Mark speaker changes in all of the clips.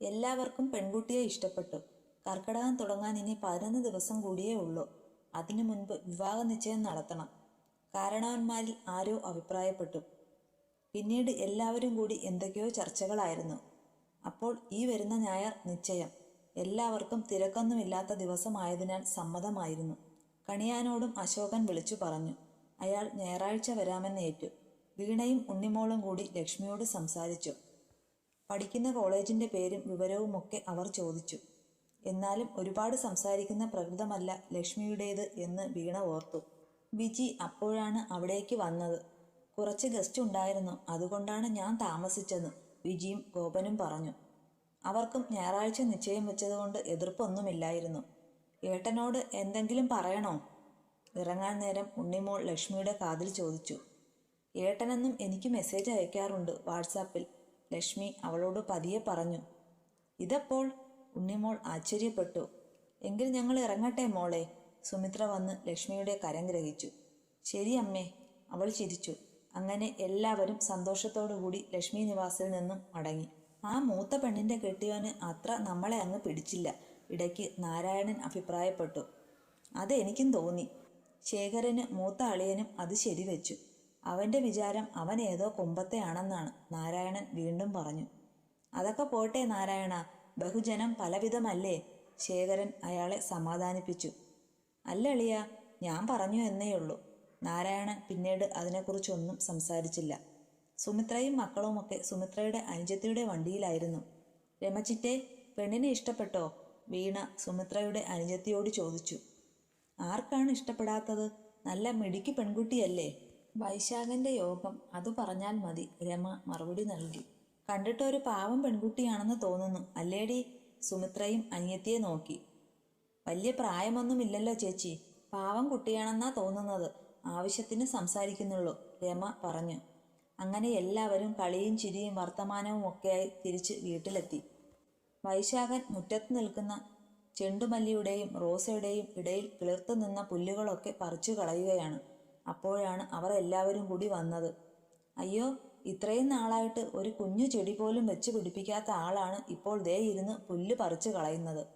Speaker 1: എല്ലാവർക്കും പെൺകുട്ടിയെ ഇഷ്ടപ്പെട്ടു. കർക്കിടകം തുടങ്ങാൻ ഇനി പതിനൊന്ന് ദിവസം കൂടിയേ ഉള്ളൂ. അതിനു മുൻപ് വിവാഹ നിശ്ചയം നടത്തണം. കാരണവന്മാരിൽ ആരോ അഭിപ്രായപ്പെട്ടു. പിന്നീട് എല്ലാവരും കൂടി എന്തൊക്കെയോ ചർച്ചകളായിരുന്നു. അപ്പോൾ ഈ വരുന്ന ഞായർ നിശ്ചയം. എല്ലാവർക്കും തിരക്കൊന്നുമില്ലാത്ത ദിവസമായതിനാൽ സമ്മതമായിരുന്നു. കണിയാനോടും അശോകൻ വിളിച്ചു പറഞ്ഞു. അയാൾ ഞായറാഴ്ച വരാമെന്ന് ഏറ്റു. വീണയും ഉണ്ണിമോളും കൂടി ലക്ഷ്മിയോട് സംസാരിച്ചു. പഠിക്കുന്ന കോളേജിന്റെ പേരും വിവരവുമൊക്കെ അവർ ചോദിച്ചു. എന്നാലും ഒരുപാട് സംസാരിക്കുന്ന പ്രകൃതമല്ല ലക്ഷ്മിയുടേത് എന്ന് വീണ ഓർത്തു. വിജി അപ്പോഴാണ് അവിടേക്ക് വന്നത്. കുറച്ച് ഗസ്റ്റ് ഉണ്ടായിരുന്നു. അതുകൊണ്ടാണ് ഞാൻ താമസിച്ചത് വിജിയും ഗോപനും പറഞ്ഞു. അവർക്കും ഞായറാഴ്ച നിശ്ചയം വെച്ചതുകൊണ്ട് എതിർപ്പൊന്നുമില്ലായിരുന്നു. ഏട്ടനോട് എന്തെങ്കിലും പറയണോ? ഇറങ്ങാൻ നേരം ഉണ്ണിമോൾ ലക്ഷ്മിയുടെ കാതിൽ ചോദിച്ചു. ഏട്ടനെന്നും എനിക്ക് മെസ്സേജ് അയക്കാറുണ്ട് വാട്സാപ്പിൽ. ലക്ഷ്മി അവളോട് പതിയെ പറഞ്ഞു ഇതപ്പോൾ? ഉണ്ണിമോൾ ആശ്ചര്യപ്പെട്ടു. എങ്കിൽ ഞങ്ങൾ ഇറങ്ങട്ടെ മോളെ സുമിത്ര വന്ന് ലക്ഷ്മിയുടെ കരം ഗ്രഹിച്ചു. ശരി അമ്മേ അവൾ ചിരിച്ചു. അങ്ങനെ എല്ലാവരും സന്തോഷത്തോടുകൂടി ലക്ഷ്മി നിവാസിൽ നിന്നും മടങ്ങി. ആ മൂത്ത പെണ്ണിന്റെ കെട്ടിയവന് അത്ര നമ്മളെ അങ്ങ് പിടിച്ചില്ല. ഇടയ്ക്ക് നാരായണൻ അഭിപ്രായപ്പെട്ടു. അതെനിക്കും തോന്നി. ശേഖരന് മൂത്ത അളിയനും അത് ശരിവെച്ചു. അവന്റെ വിചാരം അവൻ ഏതോ കുമ്പത്തെയാണെന്നാണ് നാരായണൻ വീണ്ടും പറഞ്ഞു. അതൊക്കെ പോട്ടെ നാരായണ ബഹുജനം പലവിധമല്ലേ? ശേഖരൻ അയാളെ സമാധാനിപ്പിച്ചു. അല്ലളിയ ഞാൻ പറഞ്ഞു എന്നേയുള്ളൂ നാരായണൻ പിന്നീട് അതിനെക്കുറിച്ചൊന്നും സംസാരിച്ചില്ല. സുമിത്രയും മക്കളുമൊക്കെ സുമിത്രയുടെ അനുജത്തിയുടെ വണ്ടിയിലായിരുന്നു. രമച്ചിറ്റെ പെണ്ണിനെ ഇഷ്ടപ്പെട്ടോ? വീണ സുമിത്രയുടെ അനുജത്തിയോട് ചോദിച്ചു. ആർക്കാണ് ഇഷ്ടപ്പെടാത്തത്? നല്ല മിടുക്കി പെൺകുട്ടിയല്ലേ? വൈശാഖന്റെ യോഗം അത് പറഞ്ഞാൽ മതി. രമ മറുപടി നൽകി. കണ്ടിട്ട് ഒരു പാവം പെൺകുട്ടിയാണെന്ന് തോന്നുന്നു. അല്ലേടി? സുമിത്രയും അനിയത്തിയെ നോക്കി. വലിയ പ്രായമൊന്നുമില്ലല്ലോ ചേച്ചി. പാവം കുട്ടിയാണെന്നാ തോന്നുന്നത്. ആവശ്യത്തിന് സംസാരിക്കുന്നുള്ളൂ രമ പറഞ്ഞു. അങ്ങനെ എല്ലാവരും കളിയും ചിരിയും വർത്തമാനവും ഒക്കെയായി തിരിച്ച് വീട്ടിലെത്തി. വൈശാഖൻ മുറ്റത്ത് നിൽക്കുന്ന ചെണ്ടുമല്ലിയുടെയും റോസയുടെയും ഇടയിൽ കിളിർത്തു നിന്ന പുല്ലുകളൊക്കെ പറിച്ചു കളയുകയാണ് അപ്പോഴാണ് അവർ എല്ലാവരും കൂടി വന്നത്. അയ്യോ ഇത്രയും നാളായിട്ട് ഒരു കുഞ്ഞു ചെടി പോലും വെച്ച് പിടിപ്പിക്കാത്ത ആളാണ് ഇപ്പോൾ ദേ ഇരുന്ന് പുല്ല് പറിച്ചു കളയുന്നത്.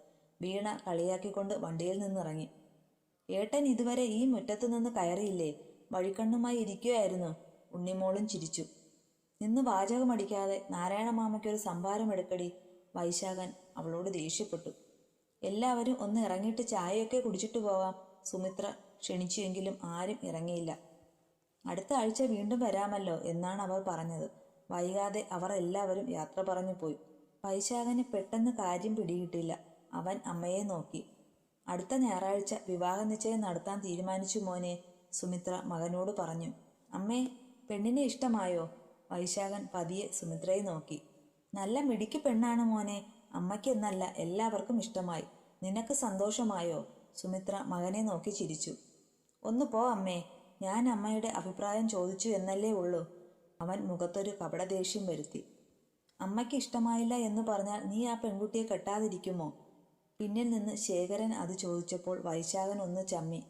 Speaker 1: വീണ കളിയാക്കിക്കൊണ്ട് വണ്ടിയിൽ നിന്നിറങ്ങി. ഏട്ടൻ ഇതുവരെ ഈ മുറ്റത്ത് നിന്ന് കയറിയില്ലേ? വഴിക്കണ്ണുമായി ഇരിക്കുകയായിരുന്നു. ഉണ്ണിമോളും ചിരിച്ചു. നിന്ന് വാചകമടിക്കാതെ നാരായണ മാമയ്ക്കൊരു സംഭാരം എടുക്കടി. വൈശാഖൻ അവളോട് ദേഷ്യപ്പെട്ടു. എല്ലാവരും ഒന്ന് ഇറങ്ങിയിട്ട് ചായയൊക്കെ കുടിച്ചിട്ട് പോവാം സുമിത്ര. ക്ഷണിച്ചുവെങ്കിലും ആരും ഇറങ്ങിയില്ല. അടുത്ത ആഴ്ച വീണ്ടും വരാമല്ലോ എന്നാണ് അവർ പറഞ്ഞത്. വൈകാതെ അവർ എല്ലാവരും യാത്ര പറഞ്ഞു പോയി. വൈശാഖന് പെട്ടെന്ന് കാര്യം പിടികിട്ടില്ല. അവൻ അമ്മയെ നോക്കി. അടുത്ത ഞായറാഴ്ച വിവാഹ നിശ്ചയം നടത്താൻ തീരുമാനിച്ചു മോനെ സുമിത്ര മകനോട് പറഞ്ഞു. അമ്മേ പെണ്ണിനെ ഇഷ്ടമായോ? വൈശാഖൻ പതിയെ സുമിത്രയെ നോക്കി. നല്ല മിടുക്കി പെണ്ണാണ് മോനെ. അമ്മയ്ക്ക് എന്നല്ല എല്ലാവർക്കും ഇഷ്ടമായി. നിനക്ക് സന്തോഷമായോ? സുമിത്ര മകനെ നോക്കി ചിരിച്ചു. ഒന്ന് പോ അമ്മേ ഞാൻ അമ്മയുടെ അഭിപ്രായം ചോദിച്ചു എന്നല്ലേ ഉള്ളൂ അവൻ മുഖത്തൊരു കപടദേഷ്യം വരുത്തി. അമ്മയ്ക്ക് ഇഷ്ടമായില്ല എന്ന് പറഞ്ഞാൽ നീ ആ പെൺകുട്ടിയെ കെട്ടാതിരിക്കുമോ? പിന്നിൽ നിന്ന് ശേഖരൻ അത് ചോദിച്ചപ്പോൾ വൈശാഖൻ ഒന്ന് ചമ്മി.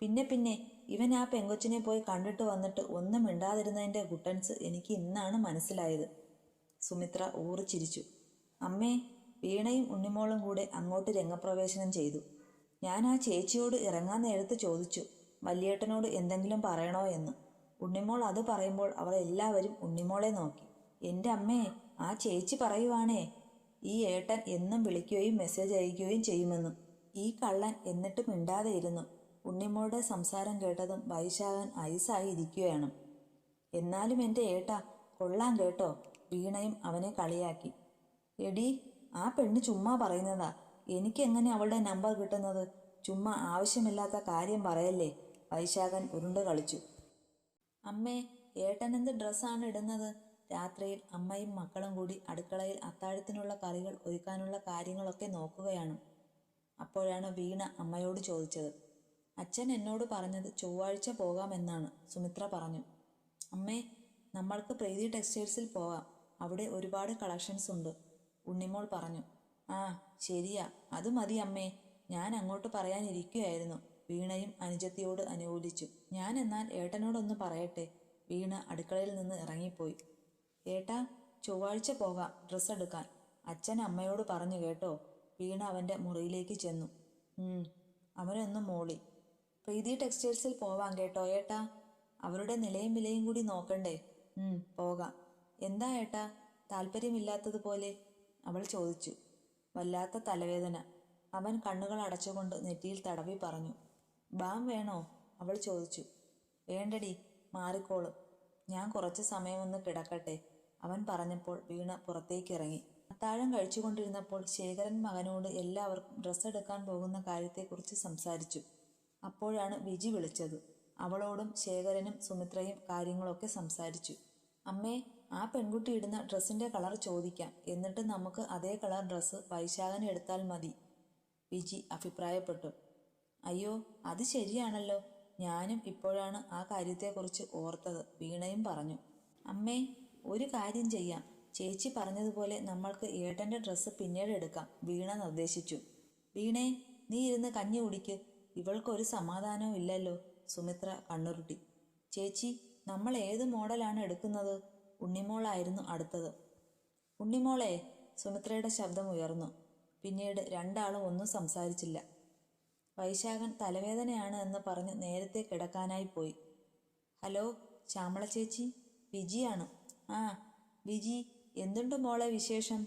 Speaker 1: പിന്നെ പിന്നെ ഇവൻ ആ പെങ്കൊച്ചിനെ പോയി കണ്ടിട്ട് വന്നിട്ട് ഒന്നും മിണ്ടാതിരുന്നതിന്റെ ഗുട്ടൻസ് എനിക്ക് ഇന്നാണ് മനസ്സിലായത് സുമിത്ര ഊറിച്ചിരിച്ചു അമ്മേ വീണയും ഉണ്ണിമോളും കൂടെ അങ്ങോട്ട് രംഗപ്രവേശനം ചെയ്തു. ഞാൻ ആ ചേച്ചിയോട് ഇറങ്ങാൻ നേരത്ത് ചോദിച്ചു വല്യേട്ടനോട് എന്തെങ്കിലും പറയണോ എന്ന്. ഉണ്ണിമോൾ അത് പറയുമ്പോൾ അവർ എല്ലാവരും ഉണ്ണിമോളെ നോക്കി. എന്റെ അമ്മേ ആ ചേച്ചി പറയുവാണേ. ഈ ഏട്ടൻ എന്നും വിളിക്കുകയും മെസ്സേജ് അയക്കുകയും ചെയ്യുമെന്ന്. ഈ കള്ളൻ എന്നിട്ടും മിണ്ടാതെ ഇരുന്നു. ഉണ്ണിമോളുടെ സംസാരം കേട്ടതും വൈശാഖൻ ഐസായി ഇരിക്കുകയാണ്. എന്നാലും എന്റെ ഏട്ട കൊള്ളാൻ കേട്ടോ. വീണയും അവനെ കളിയാക്കി. എടി ആ പെണ്ണ് ചുമ്മാ പറയുന്നതാ. എനിക്കെങ്ങനെ അവളുടെ നമ്പർ കിട്ടുന്നത്? ചുമ്മാ ആവശ്യമില്ലാത്ത കാര്യം പറയല്ലേ. വൈശാഖൻ ഉരുണ്ട് കളിച്ചു. അമ്മേ ഏട്ടൻ എന്ത് ഡ്രസ്സാണ് ഇടുന്നത് രാത്രിയിൽ അമ്മയും മക്കളും കൂടി അടുക്കളയിൽ അത്താഴത്തിനുള്ള കറികൾ ഒരുക്കാനുള്ള കാര്യങ്ങളൊക്കെ നോക്കുകയാണ്. അപ്പോഴാണ് വീണ അമ്മയോട് ചോദിച്ചത്. അച്ഛൻ എന്നോട് പറഞ്ഞത് ചൊവ്വാഴ്ച പോകാമെന്നാണ് സുമിത്ര പറഞ്ഞു. അമ്മേ നമ്മൾക്ക് പ്രീതി ടെക്സ്റ്റൈൽസിൽ പോകാം അവിടെ ഒരുപാട് കളക്ഷൻസ് ഉണ്ട് ഉണ്ണിമോൾ പറഞ്ഞു. ആ ശരിയാ. അത് മതി അമ്മേ. ഞാൻ അങ്ങോട്ട് പറയാനിരിക്കുകയായിരുന്നു. വീണയും അനുജത്തിയോട് അനുകൂലിച്ചു. ഞാൻ എന്നാൽ ഏട്ടനോടൊന്ന് പറയട്ടെ. വീണ അടുക്കളയിൽ നിന്ന് ഇറങ്ങിപ്പോയി. ഏട്ടാ ചൊവ്വാഴ്ച പോകാം ഡ്രസ് എടുക്കാൻ. അച്ഛൻ അമ്മയോട് പറഞ്ഞു കേട്ടോ. വീണ അവന്റെ മുറിയിലേക്ക് ചെന്നു. അവനൊന്നും മോളി. പ്രീതി ടെക്സ്റ്റൈൽസിൽ പോവാം കേട്ടോ ഏട്ടാ. അവരുടെ നിലയും വിലയും കൂടി നോക്കണ്ടേ. പോകാം. എന്താ ഏട്ടാ? താല്പര്യമില്ലാത്തതുപോലെ അവൾ ചോദിച്ചു. വല്ലാത്ത തലവേദന. അവൻ കണ്ണുകൾ അടച്ചുകൊണ്ട് നെറ്റിയിൽ തടവി പറഞ്ഞു. ബാം വേണോ? അവൾ ചോദിച്ചു. വേണ്ടടി മാറിക്കോളും. ഞാൻ കുറച്ച് സമയമൊന്ന് കിടക്കട്ടെ അവൻ പറഞ്ഞപ്പോൾ വീണ പുറത്തേക്ക് ഇറങ്ങി. അത്താഴം കഴിച്ചുകൊണ്ടിരുന്നപ്പോൾ ശേഖരൻ മകനോട് എല്ലാവർക്കും ഡ്രസ്സ് എടുക്കാൻ പോകുന്ന കാര്യത്തെക്കുറിച്ച് സംസാരിച്ചു. അപ്പോഴാണ് വിജി വിളിച്ചത്. അവളോടും ശേഖരനും സുമിത്രയും കാര്യങ്ങളൊക്കെ സംസാരിച്ചു. അമ്മേ ആ പെൺകുട്ടി ഇടുന്ന ഡ്രസ്സിന്റെ കളർ ചോദിക്കാം. എന്നിട്ട് നമുക്ക് അതേ കളർ ഡ്രസ്സ് വൈശാഖൻ എടുത്താൽ മതി വിജി അഭിപ്രായപ്പെട്ടു. അയ്യോ അത് ശരിയാണല്ലോ. ഞാനും ഇപ്പോഴാണ് ആ കാര്യത്തെക്കുറിച്ച് ഓർത്തത് വീണയും പറഞ്ഞു. അമ്മേ ഒരു കാര്യം ചെയ്യാം. ചേച്ചി പറഞ്ഞതുപോലെ നമ്മൾക്ക് ഏട്ടന്റെ ഡ്രസ്സ് പിന്നീട് എടുക്കാം വീണ നിർദ്ദേശിച്ചു. വീണേ നീ ഇരുന്ന് കഞ്ഞി കുടിക്ക്. ഇവൾക്കൊരു സമാധാനവും ഇല്ലല്ലോ സുമിത്ര കണ്ണുരുട്ടി. ചേച്ചി നമ്മൾ ഏത് മോഡലാണ് എടുക്കുന്നത്? ഉണ്ണിമോളായിരുന്നു അടുത്തത്. ഉണ്ണിമോളെ സുമിത്രയുടെ ശബ്ദം ഉയർന്നു. പിന്നീട് രണ്ടാളും ഒന്നും സംസാരിച്ചില്ല. വൈശാഖൻ തലവേദനയാണ് എന്ന് പറഞ്ഞ് നേരത്തെ കിടക്കാനായി പോയി. ഹലോ ശ്യാമള ചേച്ചി വിജിയാണ്. ആ വിജി എന്തുണ്ട് മോളെ വിശേഷം?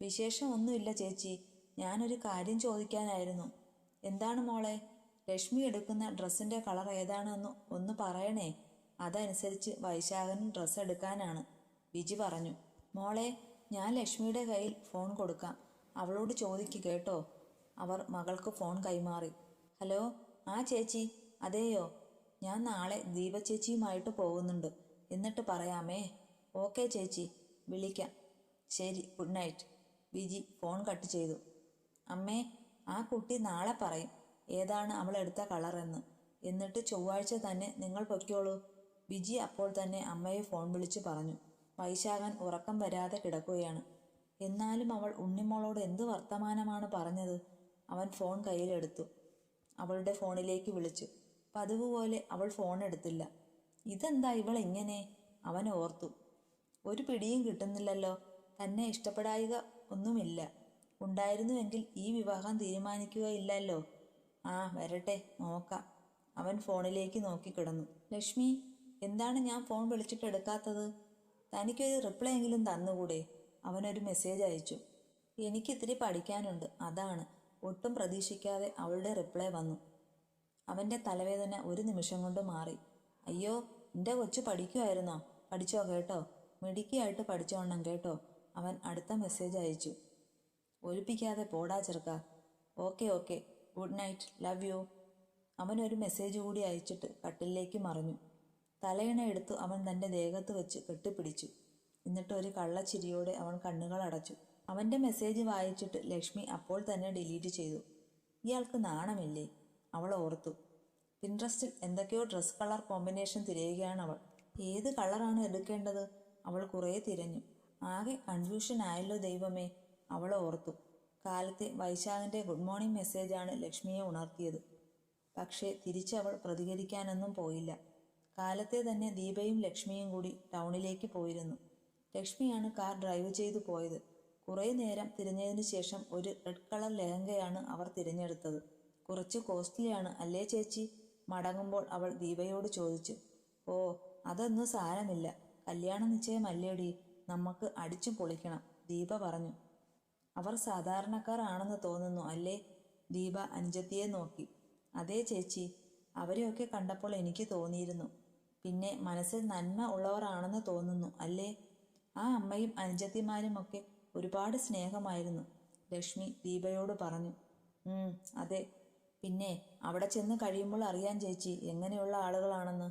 Speaker 1: വിശേഷം ഒന്നുമില്ല ചേച്ചി. ഞാനൊരു കാര്യം ചോദിക്കാനായിരുന്നു. എന്താണ് മോളെ? ലക്ഷ്മി എടുക്കുന്ന ഡ്രസ്സിന്റെ കളർ ഏതാണെന്ന് ഒന്ന് പറയണേ. അതനുസരിച്ച് വൈശാഖനും ഡ്രസ്സ് എടുക്കാനാണ്. വിജി പറഞ്ഞു. മോളെ ഞാൻ ലക്ഷ്മിയുടെ കയ്യിൽ ഫോൺ കൊടുക്കാം. അവളോട് ചോദിക്ക് കേട്ടോ. അവർ മകൾക്ക് ഫോൺ കൈമാറി. ഹലോ? ആ ചേച്ചി. അതെയോ? ഞാൻ നാളെ ദീപ ചേച്ചിയുമായിട്ട് പോകുന്നുണ്ട്. എന്നിട്ട് പറയാമേ. ഓക്കെ ചേച്ചി. വിളിക്കാം. ശരി good night. Viji phone cut ചെയ്തു. അമ്മേ ആ കുട്ടി നാളെ പറയും ഏതാണ് അവൾ എടുത്ത കളർ എന്ന്. എന്നിട്ട് ചൊവ്വാഴ്ച തന്നെ നിങ്ങൾ പൊയ്ക്കോളൂ. വിജി അപ്പോൾ തന്നെ അമ്മയെ ഫോൺ വിളിച്ചു പറഞ്ഞു. വൈശാഖൻ ഉറക്കം വരാതെ കിടക്കുകയാണ്. എന്നാലും അവൾ ഉണ്ണിമോളോട് എന്ത് വർത്തമാനമാണ് പറഞ്ഞത്? അവൻ ഫോൺ കയ്യിലെടുത്തു. അവളുടെ ഫോണിലേക്ക് വിളിച്ചു. പതിവ് പോലെ അവൾ ഫോൺ എടുത്തില്ല. ഇതെന്താ ഇവൾ എങ്ങനെ അവൻ ഓർത്തു. ഒരു പിടിയും കിട്ടുന്നില്ലല്ലോ. തന്നെ ഇഷ്ടപ്പെടായിക ഒന്നുമില്ല. ഉണ്ടായിരുന്നുവെങ്കിൽ ഈ വിവാഹം തീരുമാനിക്കുകയില്ലല്ലോ ആ വരട്ടെ നോക്കാം. അവൻ ഫോണിലേക്ക് നോക്കിക്കിടന്നു ലക്ഷ്മി എന്താണ് ഞാൻ ഫോൺ വിളിച്ചിട്ട് എടുക്കാത്തത്? തനിക്കൊരു റിപ്ലൈ എങ്കിലും തന്നുകൂടെ? അവനൊരു മെസ്സേജ് അയച്ചു. എനിക്കിത്തിരി പഠിക്കാനുണ്ട് അതാണ്. ഒട്ടും പ്രതീക്ഷിക്കാതെ അവളുടെ റിപ്ലൈ വന്നു. അവന്റെ തലവേദന ഒരു നിമിഷം കൊണ്ട് മാറി. അയ്യോ എന്റെ കൊച്ചു പഠിക്കുമായിരുന്നോ പഠിച്ചോ കേട്ടോ? മിടുക്കിയായിട്ട് പഠിച്ചോണം കേട്ടോ? അവൻ അടുത്ത മെസ്സേജ് അയച്ചു. ഒഴിപ്പിക്കാതെ പോടാ ചെറുക്ക. Okay okay. Good night. Love you. അവൻ ഒരു മെസ്സേജ് കൂടി അയച്ചിട്ട് കട്ടിലേക്ക് മറിഞ്ഞു. തലയിണ എടുത്തു അവൻ തന്റെ ദേഹത്ത് വെച്ച് കെട്ടിപ്പിടിച്ചു. എന്നിട്ട് ഒരു കള്ളച്ചിരിയോടെ അവൻ കണ്ണുകൾ അടച്ചു. അവന്റെ മെസ്സേജ് വായിച്ചിട്ട് ലക്ഷ്മി അപ്പോൾ തന്നെ ഡിലീറ്റ് ചെയ്തു. ഇയാൾക്ക് നാണമില്ലേ? അവൾ ഓർത്തു. പിൻട്രസ്റ്റിൽ എന്തൊക്കെയോ ഡ്രസ് കളർ കോമ്പിനേഷൻ തിരയുകയാണ് അവൾ. ഏത് കളറാണ് എടുക്കേണ്ടത്? അവൾ കുറേ തിരഞ്ഞു. ആകെ കൺഫ്യൂഷൻ ആയല്ലോ ദൈവമേ അവൾ ഓർത്തു. കാലത്തെ വൈശാഖിന്റെ ഗുഡ് മോർണിംഗ് മെസ്സേജാണ് ലക്ഷ്മിയെ ഉണർത്തിയത്. പക്ഷേ തിരിച്ചവൾ പ്രതികരിക്കാനൊന്നും പോയില്ല. കാലത്തെ തന്നെ ദീപയും ലക്ഷ്മിയും കൂടി ടൗണിലേക്ക് പോയിരുന്നു. ലക്ഷ്മിയാണ് കാർ ഡ്രൈവ് ചെയ്തു പോയത്. കുറേ നേരം തിരഞ്ഞതിന് ശേഷം ഒരു റെഡ് കളർ ലെഹങ്കയാണ് അവർ തിരഞ്ഞെടുത്തത്. കുറച്ച് കോസ്റ്റ്ലിയാണ് അല്ലേ ചേച്ചി? മടങ്ങുമ്പോൾ അവൾ ദീപയോട് ചോദിച്ചു. ഓ അതൊന്നും സാരമില്ല. കല്യാണ നിശ്ചയമല്ലേടി? നമുക്ക് അടിച്ചു പൊളിക്കണം ദീപ പറഞ്ഞു. അവർ സാധാരണക്കാരാണെന്ന് തോന്നുന്നു അല്ലേ? ദീപ അനുജത്തിയെ നോക്കി. അതേ ചേച്ചി അവരെയൊക്കെ കണ്ടപ്പോൾ എനിക്ക് തോന്നിയിരുന്നു. പിന്നെ മനസ്സിൽ നന്മ ഉള്ളവരാണെന്ന് തോന്നുന്നു അല്ലേ? ആ അമ്മയും അനുജത്തിമാരുമൊക്കെ ഒരുപാട് സ്നേഹമായിരുന്നു. ലക്ഷ്മി ദീപയോട് പറഞ്ഞു അതെ. പിന്നെ അവിടെ ചെന്ന് കഴിയുമ്പോൾ അറിയാൻ ചേച്ചി എങ്ങനെയുള്ള ആളുകളാണെന്ന്.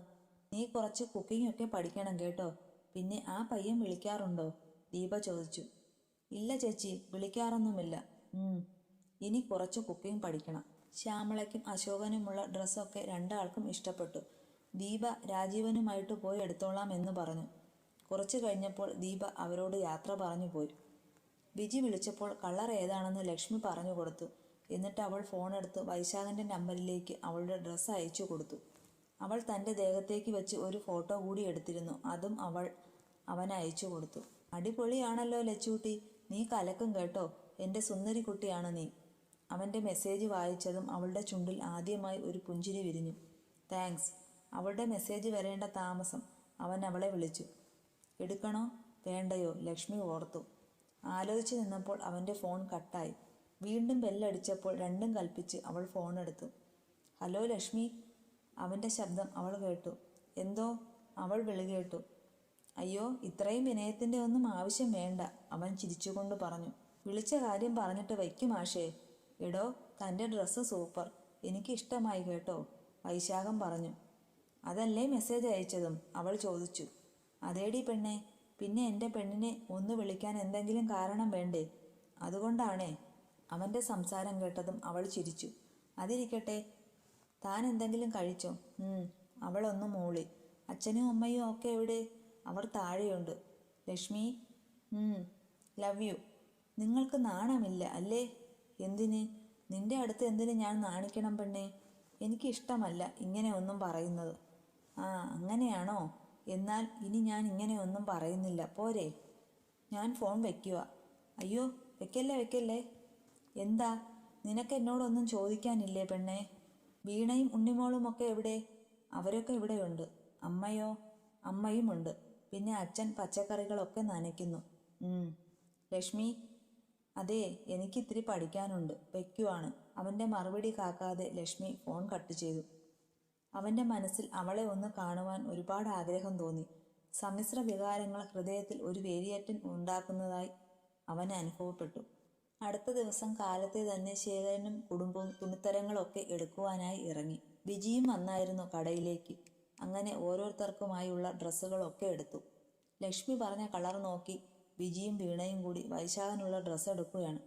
Speaker 1: നീ കുറച്ച് കുക്കിംഗ് ഒക്കെ പഠിക്കണം കേട്ടോ. പിന്നെ ആ പയ്യൻ വിളിക്കാറുണ്ടോ? ദീപ ചോദിച്ചു. ഇല്ല ചേച്ചി വിളിക്കാറൊന്നുമില്ല. ഇനി കുറച്ച് കുക്കിംഗ് പഠിക്കണം. ശ്യാമളയ്ക്കും അശോകനുമുള്ള ഡ്രസ്സൊക്കെ രണ്ടാൾക്കും ഇഷ്ടപ്പെട്ടു. ദീപ രാജീവനുമായിട്ട് പോയി എടുത്തോളാം എന്ന് പറഞ്ഞു. കുറച്ചു കഴിഞ്ഞപ്പോൾ ദീപ അവരോട് യാത്ര പറഞ്ഞു പോയി. വിജി വിളിച്ചപ്പോൾ കളർ ഏതാണെന്ന് ലക്ഷ്മി പറഞ്ഞു കൊടുത്തു. എന്നിട്ട് അവൾ ഫോണെടുത്ത് വൈശാഖന്റെ നമ്പറിലേക്ക് അവളുടെ ഡ്രസ്സ് അയച്ചു കൊടുത്തു. അവൾ തന്റെ ദേഹത്തേക്ക് വെച്ച് ഒരു ഫോട്ടോ കൂടി എടുത്തിരുന്നു. അതും അവൾ അവൻ അയച്ചു കൊടുത്തു. അടിപൊളിയാണല്ലോ ലച്ചൂട്ടി നീ കലക്കും കേട്ടോ. എന്റെ സുന്ദരി കുട്ടിയാണ് നീ. അവന്റെ മെസ്സേജ് വായിച്ചതും അവളുടെ ചുണ്ടിൽ ആദ്യമായി ഒരു പുഞ്ചിരി വിരിഞ്ഞു. താങ്ക്സ് അവളുടെ മെസ്സേജ് വരേണ്ട താമസം അവൻ അവളെ വിളിച്ചു. എടുക്കണോ? വേണ്ടയോ? ലക്ഷ്മി ഓർത്തു. ആലോചിച്ച് നിന്നപ്പോൾ അവന്റെ ഫോൺ കട്ടായി. വീണ്ടും ബെല്ലടിച്ചപ്പോൾ രണ്ടും കൽപ്പിച്ച് അവൾ ഫോൺ എടുത്തു. ഹലോ ലക്ഷ്മി അവന്റെ ശബ്ദം അവൾ കേട്ടു. എന്തോ? അവൾ വിളി കേട്ടു. അയ്യോ ഇത്രയും വിനയത്തിന്റെ ഒന്നും ആവശ്യം വേണ്ട അവൻ ചിരിച്ചുകൊണ്ട് പറഞ്ഞു. വിളിച്ച കാര്യം പറഞ്ഞിട്ട് വയ്ക്കും ആഷേ എടോ തന്റെ ഡ്രസ്സ് സൂപ്പർ. എനിക്ക് ഇഷ്ടമായി കേട്ടോ വൈശാഖം പറഞ്ഞു. അതല്ലേ മെസ്സേജ് അയച്ചതും? അവൾ ചോദിച്ചു. അതേടി പെണ്ണെ പിന്നെ എന്റെ പെണ്ണിനെ ഒന്ന് വിളിക്കാൻ എന്തെങ്കിലും കാരണം വേണ്ടേ? അതുകൊണ്ടാണേ. അവന്റെ സംസാരം കേട്ടതും അവൾ ചിരിച്ചു. അതിരിക്കട്ടെ. താൻ എന്തെങ്കിലും കഴിച്ചോ? അവളൊന്ന് മൂളി. അച്ഛനും അമ്മയും ഒക്കെ എവിടെ? അവർ താഴെയുണ്ട്. ലക്ഷ്മി? Love you. നിങ്ങൾക്ക് നാണമില്ല അല്ലേ? എന്തിന്? നിന്റെ അടുത്ത് എന്തിന് ഞാൻ നാണിക്കണം പെണ്ണേ? എനിക്കിഷ്ടമല്ല ഇങ്ങനെ ഒന്നും പറയുന്നത്. ആ അങ്ങനെയാണോ? എന്നാൽ ഇനി ഞാൻ ഇങ്ങനെയൊന്നും പറയുന്നില്ല. പോരെ. ഞാൻ ഫോൺ വെക്കുക അയ്യോ വെക്കല്ലേ വെക്കല്ലേ? എന്താ? നിനക്ക് എന്നോടൊന്നും ചോദിക്കാനില്ലേ പെണ്ണേ? വീണയും ഉണ്ണിമോളും ഒക്കെ എവിടെ? അവരൊക്കെ ഇവിടെയുണ്ട്. അമ്മയോ? അമ്മയുമുണ്ട്. പിന്നെ അച്ഛൻ പച്ചക്കറികളൊക്കെ നനയ്ക്കുന്നു. ലക്ഷ്മി? അതെ എനിക്കിത്തിരി പഠിക്കാനുണ്ട്. വെക്കുവാണ്. അവന്റെ മറുപടി കാക്കാതെ ലക്ഷ്മി ഫോൺ കട്ട് ചെയ്തു. അവന്റെ മനസ്സിൽ അവളെ ഒന്ന് കാണുവാൻ ഒരുപാട് ആഗ്രഹം തോന്നി. സമ്മിശ്ര വികാരങ്ങൾ ഹൃദയത്തിൽ ഒരു വേലിയേറ്റം ഉണ്ടാക്കുന്നതായി അവന് അനുഭവപ്പെട്ടു. അടുത്ത ദിവസം കാലത്തെ തന്നെ ശേഖരനും കുടുംബവും തുണിത്തരങ്ങളൊക്കെ എടുക്കുവാനായി ഇറങ്ങി. വിജിയും വന്നായിരുന്നു കടയിലേക്ക്. അങ്ങനെ ഓരോരുത്തർക്കുമായുള്ള ഡ്രസ്സുകളൊക്കെ എടുത്തു. ലക്ഷ്മി പറഞ്ഞ കളർ നോക്കി വിജിയും വീണയും കൂടി വൈശാഖനുള്ള ഡ്രസ്സ് എടുക്കുകയാണ്.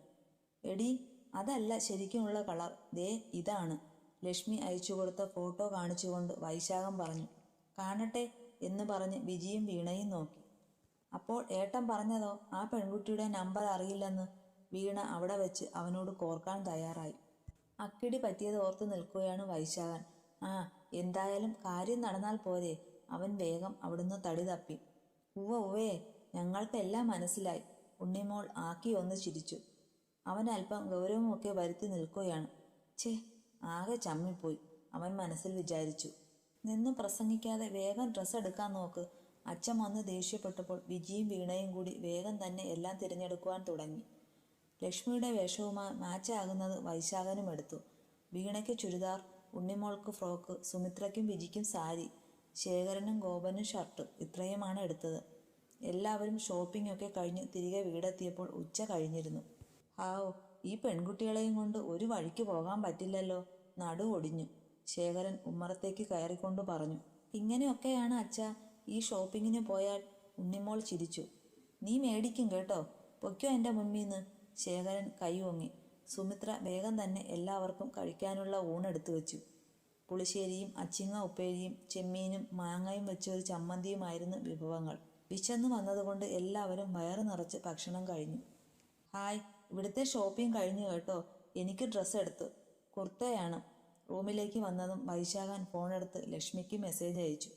Speaker 1: എടി അതല്ല ശരിക്കുമുള്ള കളർ. ദേ ഇതാണ്. ലക്ഷ്മി അയച്ചു കൊടുത്ത ഫോട്ടോ കാണിച്ചുകൊണ്ട് വൈശാഖം പറഞ്ഞു കാണട്ടെ എന്ന് പറഞ്ഞ് വിജിയും വീണയും നോക്കി. അപ്പോൾ ഏട്ടൻ പറഞ്ഞതോ ആ പെൺകുട്ടിയുടെ നമ്പർ അറിയില്ലെന്ന് വീണ അവിടെ വെച്ച് അവനോട് കോർക്കാൻ തയ്യാറായി. അക്കിടി പറ്റിയത് ഓർത്ത് നിൽക്കുകയാണ് വൈശാഖൻ. ആ എന്തായാലും കാര്യം നടന്നാൽ പോരെ അവൻ വേഗം അവിടുന്ന് തടി തപ്പി. ഉവ്വ ഉവ്വേ ഞങ്ങൾക്കെല്ലാം മനസ്സിലായി ഉണ്ണിമോൾ ആക്കി ഒന്ന് ചിരിച്ചു. അവൻ അല്പം ഗൗരവമൊക്കെ വരുത്തി നിൽക്കുകയാണ്. ഛേ ആകെ ചമ്മിപ്പോയി. അവൻ മനസ്സിൽ വിചാരിച്ചു. നിന്ന് പ്രസംഗിക്കാതെ വേഗം ഡ്രസ് എടുക്കാൻ നോക്ക്. അച്ഛൻ വന്ന് ദേഷ്യപ്പെട്ടപ്പോൾ വിജിയും വീണയും കൂടി വേഗം തന്നെ എല്ലാം തിരഞ്ഞെടുക്കുവാൻ തുടങ്ങി. ലക്ഷ്മിയുടെ വേഷവുമായി മാച്ചാകുന്നത് വൈശാഖനും എടുത്തു. വീണയ്ക്ക് ചുരിദാർ ഉണ്ണിമോൾക്ക് ഫ്രോക്ക് സുമിത്രയ്ക്കും വിജിക്കും സാരി ശേഖരനും ഗോപനും ഷർട്ട് ഇത്രയുമാണ് എടുത്തത്. എല്ലാവരും ഷോപ്പിംഗ് ഒക്കെ കഴിഞ്ഞ് തിരികെ വീടെത്തിയപ്പോൾ ഉച്ച കഴിഞ്ഞിരുന്നു. ഹാവോ ഈ പെൺകുട്ടികളെയും കൊണ്ട് ഒരു വഴിക്ക് പോകാൻ പറ്റില്ലല്ലോ. നടു ഒടിഞ്ഞു. ശേഖരൻ ഉമ്മറത്തേക്ക് കയറിക്കൊണ്ട് പറഞ്ഞു ഇങ്ങനെയൊക്കെയാണ് അച്ഛ ഈ ഷോപ്പിങ്ങിന് പോയാൽ ഉണ്ണിമോൾ ചിരിച്ചു. നീ മേടിക്കും കേട്ടോ പൊയ്ക്കോ എന്റെ മുൻപീന്ന് ശേഖരൻ കൈ ഓങ്ങി. സുമിത്ര വേഗം തന്നെ എല്ലാവർക്കും കഴിക്കാനുള്ള ഊണെടുത്തു വെച്ചു. പുളിശ്ശേരിയും അച്ചിങ്ങ ഉപ്പേരിയും ചെമ്മീനും മാങ്ങയും വെച്ച ഒരു ചമ്മന്തിയുമായിരുന്നു വിഭവങ്ങൾ. വിശന്നു വന്നതുകൊണ്ട് എല്ലാവരും വയറു നിറച്ച് ഭക്ഷണം കഴിഞ്ഞു. ഹായ് ഇവിടുത്തെ ഷോപ്പിംഗ് കഴിഞ്ഞു കേട്ടോ എനിക്ക് ഡ്രസ്സ് എടുത്തു. കുർത്തയാണ്. റൂമിലേക്ക് വന്നതും വൈശാഖൻ ഫോണെടുത്ത് ലക്ഷ്മിക്ക് മെസ്സേജ് അയച്ചു.